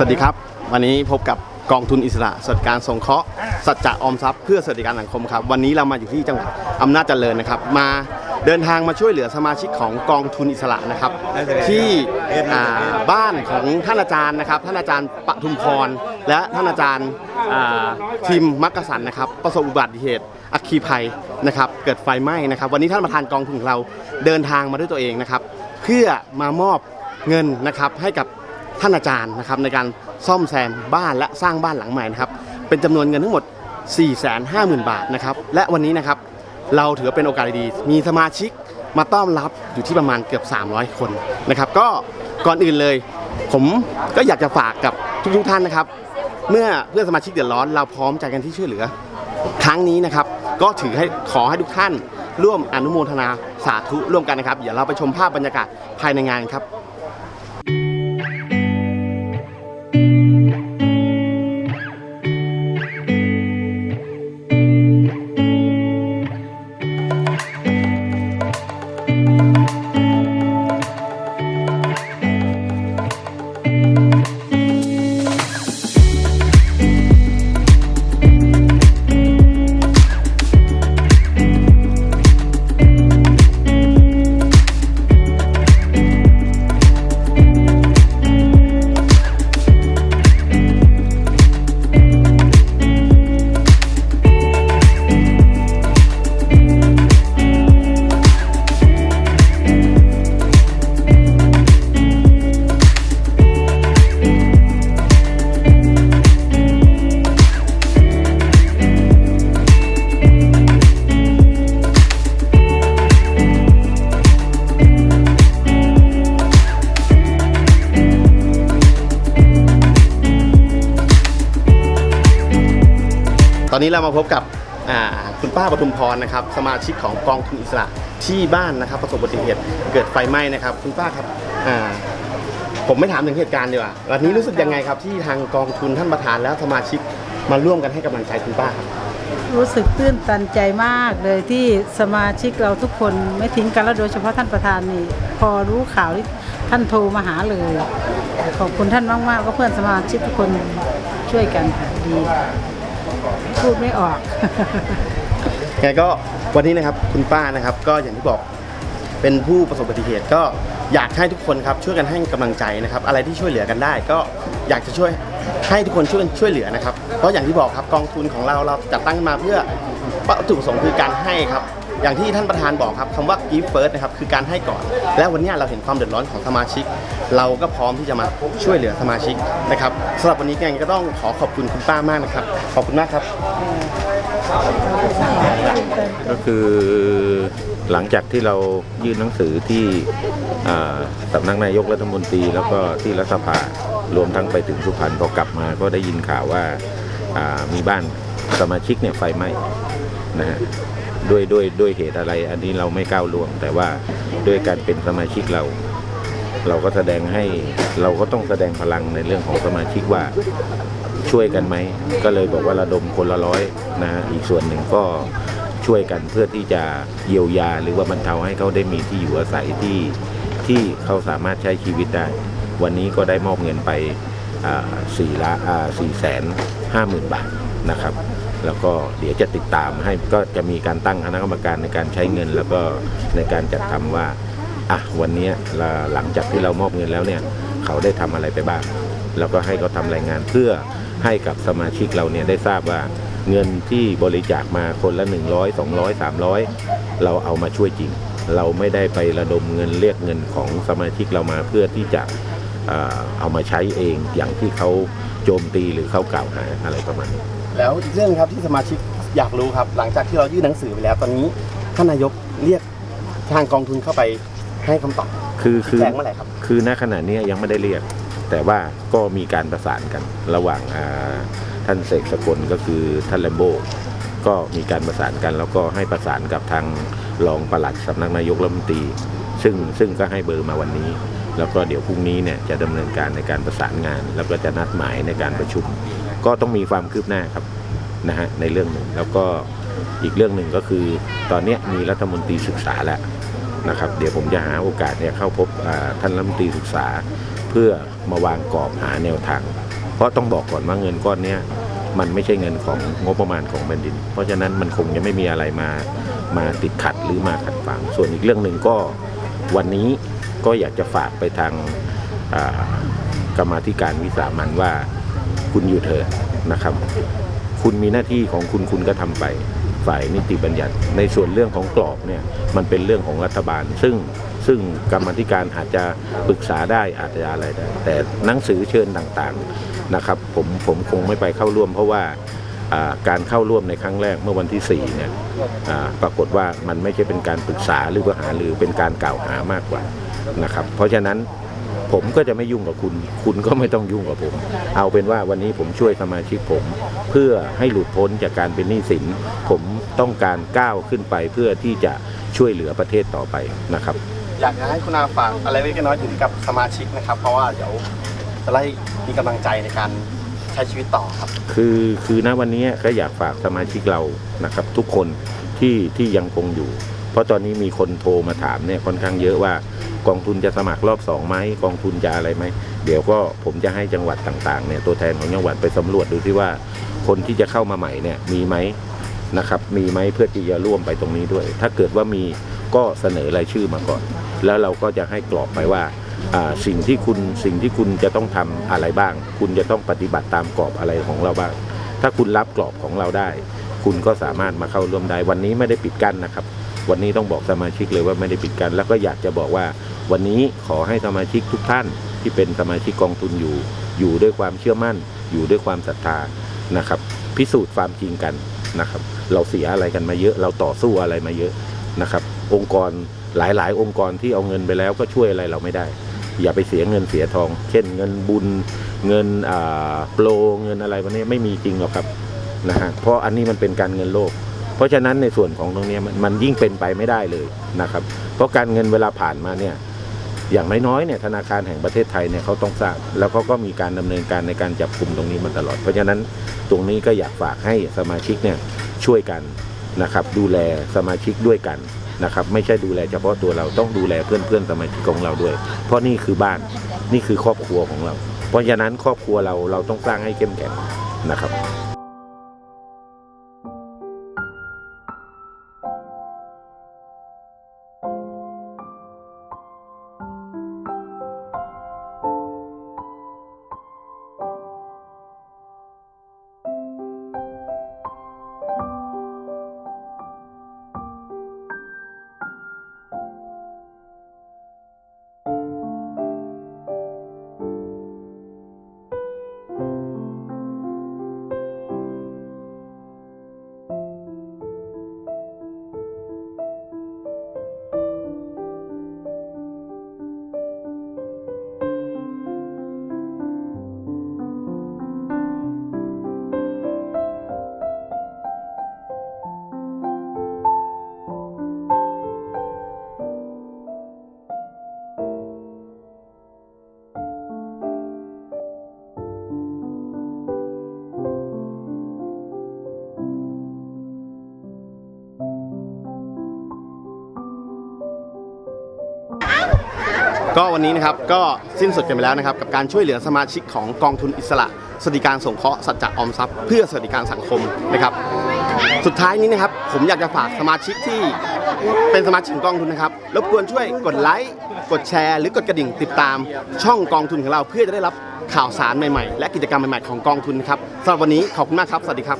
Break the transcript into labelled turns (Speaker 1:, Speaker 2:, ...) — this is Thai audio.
Speaker 1: วัสดีครับ วันนี้พบกับกองทุนอิสระสวัสดิการสงเคราะห์สัจจะออมทรัพย์เพื่อสวัสดิการสังคมครับ วันนี้เรามาอยู่ที่จังหวัดอำนาจเจริญนะครับ มาเดินทางมาช่วยเหลือสมาชิกของกองทุนอิสระนะครับ ที่อ่าบ้านของท่านอาจารย์นะครับ ท่านอาจารย์ปทุมพร และท่านอาจารย์อ่าทิมมักกะสันนะครับ ประสบอุบัติเหตุอัคคีภัยนะครับ เกิดไฟไหม้นะครับ วันนี้ท่านประธานกองทุนของเราเดินทางมาด้วยตัวเองนะครับ เพื่อมามอบเงินนะครับให้กับ ท่านอาจารย์นะครับในการซ่อมแซมบ้านและสร้างบ้านหลังใหม่นะครับเป็นจำนวนเงินทั้งหมด 450,000 บาทนะครับและวันนี้นะครับเราถือว่าเป็นโอกาสดีมีสมาชิกมาต้อนรับอยู่ที่ประมาณเกือบ 300 คนนะครับก็ก่อนอื่นเลย ผมก็อยากจะฝากกับทุกๆท่านนะครับ เมื่อเพื่อนสมาชิกเดือดร้อนเราพร้อมใจกันที่ช่วยเหลือ ครั้งนี้นะครับก็ถือให้ขอให้ทุกท่าน ร่วมอนุโมทนาสาธุร่วมกันนะครับ เดี๋ยวเราไปชมภาพบรรยากาศภายในงานครับ ตอนนี้เรามาพบกับคุณป้าปทุมพรนะครับสมาชิกของกองทุนอิสระที่บ้านนะครับ ประสบอุบัติเหตุเกิดไฟไหม้นะครับ คุณป้าครับผมไม่ถามถึงเหตุการณ์ดีกว่าวันนี้รู้สึกยังไงครับที่ทางกองทุนท่านประธานและสมาชิกมาร่วมกันให้กำลังใจคุณป้าครับ
Speaker 2: รู้สึกตื้นตันใจมากเลยที่สมาชิกเราทุกคนไม่ทิ้งกันแล้วโดยเฉพาะท่านประธานนี่ พอรู้ข่าวที่ท่านโทรมาหาเลย ขอบคุณท่านมากๆก็เพื่อนสมาชิกทุกคนช่วยกันค่ะดี พูดไม่ออก
Speaker 1: ไงก็วันนี้นะครับคุณป้านะครับ ก็อย่างที่บอกเป็นผู้ประสบอุบัติเหตุก็อยากให้ทุกคนครับช่วยกันให้กำลังใจนะครับ อะไรที่ช่วยเหลือกันได้ ก็อยากจะช่วยให้ทุกคนช่วยกันช่วยเหลือนะครับเพราะอย่างที่บอกครับกองทุนของเราเราจัดตั้งมาเพื่อวัตถุประสงค์คือการให้ครับ อย่างที่ท่านประธานบอกครับคำว่า give first นะครับคือการให้ก่อน และวันนี้เราเห็นความเดือดร้อนของสมาชิก เราก็พร้อมที่จะมาช่วยเหลือสมาชิกนะครับสำหรับวันนี้แกงก็ต้องขอขอบคุณคุณป้ามากนะครับ ขอบคุณมากครับ
Speaker 3: ก็คือหลังจากที่เรายื่นหนังสือที่สำนักนายกรัฐมนตรีแล้วก็ที่รัฐสภารวมทั้งไปถึงสุพรรณพอกลับมาก็ได้ยินข่าวว่าอ่ามีบ้านสมาชิกเนี่ยไฟไหม้นะฮะ ด้วยด้วยด้วยเหตุอะไร อันนี้เราไม่ก้าวล่วง แต่ว่าด้วยการเป็นสมาชิกเรา เราก็แสดงให้เราก็ต้องแสดงพลังในเรื่องของสมาชิกว่าช่วยกันไหม ก็เลยบอกว่าระดมคนละร้อยนะฮะอีกส่วนหนึ่งก็ช่วยกันเพื่อที่จะเยียวยา หรือว่าบรรเทาให้เขาได้มีที่อยู่อาศัยที่ที่เขาสามารถใช้ชีวิตได้ วันนี้ก็ได้มอบเงินไปสี่ละสี่แสนห้าหมื่นบาทนะครับ แล้วก็เดี๋ยวจะติดตามให้ก็จะมีการตั้งคณะกรรมการในการใช้เงิน แล้วก็ในการจัดทำว่าอะวันนี้หลังจากที่เรามอบเงินแล้วเนี่ยเขาได้ทำอะไรไปบ้าง แล้วก็ให้เขาทำรายงานเพื่อให้กับสมาชิกเราเนี่ยได้ทราบว่าเงินที่บริจาคมาคนละ 100 200 300 เราเอามาช่วยจริง เราไม่ได้ไประดมเงินเรียกเงินของสมาชิกเรามาเพื่อที่จะเอ่อเอามาใช้เองอย่างที่เขาโจมตีหรือเขากล่าวหาอะไรประมาณนี้
Speaker 1: แล้วอีกเรื่องครับที่สมาชิกอยากรู้ครับ หลังจากที่เรายื่นหนังสือไปแล้วตอนนี้ท่านนายกเรียกทางกองทุนเข้าไปให้คำตอบ
Speaker 3: คือคือ
Speaker 1: แจ้งเมื่อไหร่ครับ
Speaker 3: คือณขณะนี้ยังไม่ได้เรียก แต่ว่าก็มีการประสานกันระหว่างอ่าท่านเสกสกลก็คือท่านแลมโบก็มีการประสานกันแล้วก็ให้ประสานกับทางรองปลัดสำนักนายกรัฐมนตรี ซึ่งซึ่งก็ให้เบอร์มาวันนี้ แล้วก็เดี๋ยวพรุ่งนี้เนี่ยจะดำเนินการในการประสานงาน แล้วก็จะนัดหมายในการประชุม ก็ต้องมีความคืบหน้าครับนะฮะในเรื่องหนึ่งแล้วก็อีกเรื่องหนึ่งก็คือตอนนี้มีรัฐมนตรีศึกษาแล้วนะครับ เดี๋ยวผมจะหาโอกาสเนี่ยเข้าพบท่านรัฐมนตรีศึกษา เพื่อมาวางกรอบหาแนวทาง เพราะต้องบอกก่อนว่าเงินก้อนนี้มันไม่ใช่เงินของงบประมาณของแผ่นดิน เพราะฉะนั้นมันคงจะไม่มีอะไรมามาติดขัดหรือมาขัดขวางส่วนอีกเรื่องหนึ่งก็วันนี้ก็อยากจะฝากไปทางกรรมาธิการวิสามันว่า คุณอยู่เถอะนะครับ คุณมีหน้าที่ของคุณคุณก็ทำไปฝ่ายนิติบัญญัติ ในส่วนเรื่องของกรอบเนี่ยมันเป็นเรื่องของรัฐบาล ซึ่งซึ่งกรรมธิการอาจจะปรึกษาได้อาจจะอะไรได้ แต่หนังสือเชิญต่างๆนะครับ ผมผมคงไม่ไปเข้าร่วม เพราะว่าการเข้าร่วมในครั้งแรกเมื่อวันที่4เนี่ยปรากฏว่ามันไม่ใช่เป็นการปรึกษาหรือว่าหาหรือเป็นการกล่าวหามากกว่านะครับ เพราะฉะนั้น ผมก็จะไม่ยุ่งกับคุณ คุณก็ไม่ต้องยุ่งกับผม เอาเป็นว่าวันนี้ผมช่วยสมาชิกผม เพื่อให้หลุดพ้นจากการเป็นหนี้สิน ผมต้องการก้าวขึ้นไปเพื่อที่จะช่วยเหลือประเทศต่อไปนะครับ
Speaker 1: อยากจะให้คุณอาฝากอะไรเล็กๆน้อยๆถึงกับสมาชิกนะครับ เพราะว่าเดี๋ยวจะได้มีกำลังใจในการใช้ชีวิตต่อครับ
Speaker 3: คือคือณวันนี้ก็อยากฝากสมาชิกเรานะครับ ทุกคนที่ที่ยังคงอยู่ เพราะตอนนี้มีคนโทรมาถามเนี่ยค่อนข้างเยอะว่ากองทุนจะสมัครรอบสองไหมกองทุนจะอะไรไหมเดี๋ยวก็ผมจะให้จังหวัดต่างๆเนี่ยตัวแทนของจังหวัดไปสำรวจดูที่ว่าคนที่จะเข้ามาใหม่เนี่ยมีไหมนะครับมีไหมเพื่อที่จะร่วมไปตรงนี้ด้วย ถ้าเกิดว่ามีก็เสนอรายชื่อมาก่อน แล้วเราก็จะให้กรอบไปว่าสิ่งที่คุณสิ่งที่คุณจะต้องทำอะไรบ้าง คุณจะต้องปฏิบัติตามกรอบอะไรของเราบ้าง ถ้าคุณรับกรอบของเราได้ คุณก็สามารถมาเข้าร่วมได้วันนี้ไม่ได้ปิดกั้นนะครับ วันนี้ต้องบอกสมาชิกเลยว่าไม่ได้ปิดกัน แล้วก็อยากจะบอกว่า วันนี้ขอให้สมาชิกทุกท่านที่เป็นสมาชิกกองทุนอยู่ อยู่ด้วยความเชื่อมั่น อยู่ด้วยความศรัทธานะครับ พิสูจน์ความจริงกันนะครับ เราเสียอะไรกันมาเยอะ เราต่อสู้อะไรมาเยอะนะครับ องค์กรหลาย ๆ องค์กรที่เอาเงินไปแล้วก็ช่วยอะไรเราไม่ได้ อย่าไปเสียเงินเสียทอง เช่น เงินบุญ เงินอ่าโปรเงินอะไรวันนี้ไม่มีจริงหรอกครับนะฮะเพราะอันนี้มันเป็นการเงินโลก เพราะฉะนั้นในส่วนของตรงนี้มันมันยิ่งเป็นไปไม่ได้เลยนะครับ เพราะการเงินเวลาผ่านมาเนี่ยอย่างน้อยๆเนี่ยธนาคารแห่งประเทศไทยเนี่ยเขาต้องทราบแล้วเขาก็มีการดำเนินการในการจับกลุ่มตรงนี้มาตลอด เพราะฉะนั้นตรงนี้ก็อยากฝากให้สมาชิกเนี่ยช่วยกันนะครับ ดูแลสมาชิกด้วยกันนะครับ ไม่ใช่ดูแลเฉพาะตัวเราต้องดูแลเพื่อนๆสมาชิกของเราด้วย เพราะนี่คือบ้านนี่คือครอบครัวของเรา เพราะฉะนั้นครอบครัวเราเราต้องสร้างให้เข้มแข็งนะครับ
Speaker 1: ก็วันนี้นะครับก็สิ้นสุดกันไปแล้วนะครับกับการช่วยเหลือสมาชิกของกองทุนอิสระสวัสดิการสงเคราะห์สัจจะออมทรัพย์เพื่อสวัสดิการสังคมนะครับ สุดท้ายนี้นะครับผมอยากจะฝากสมาชิกที่เป็นสมาชิกของกองทุนนะครับรบกวนช่วยกดไลค์กดแชร์ หรือกดกระดิ่งติดตามช่องกองทุนของเราเพื่อจะได้รับข่าวสารใหม่ๆ และกิจกรรมใหม่ๆของกองทุนครับสำหรับวันนี้ขอบคุณมากครับ สวัสดีครับ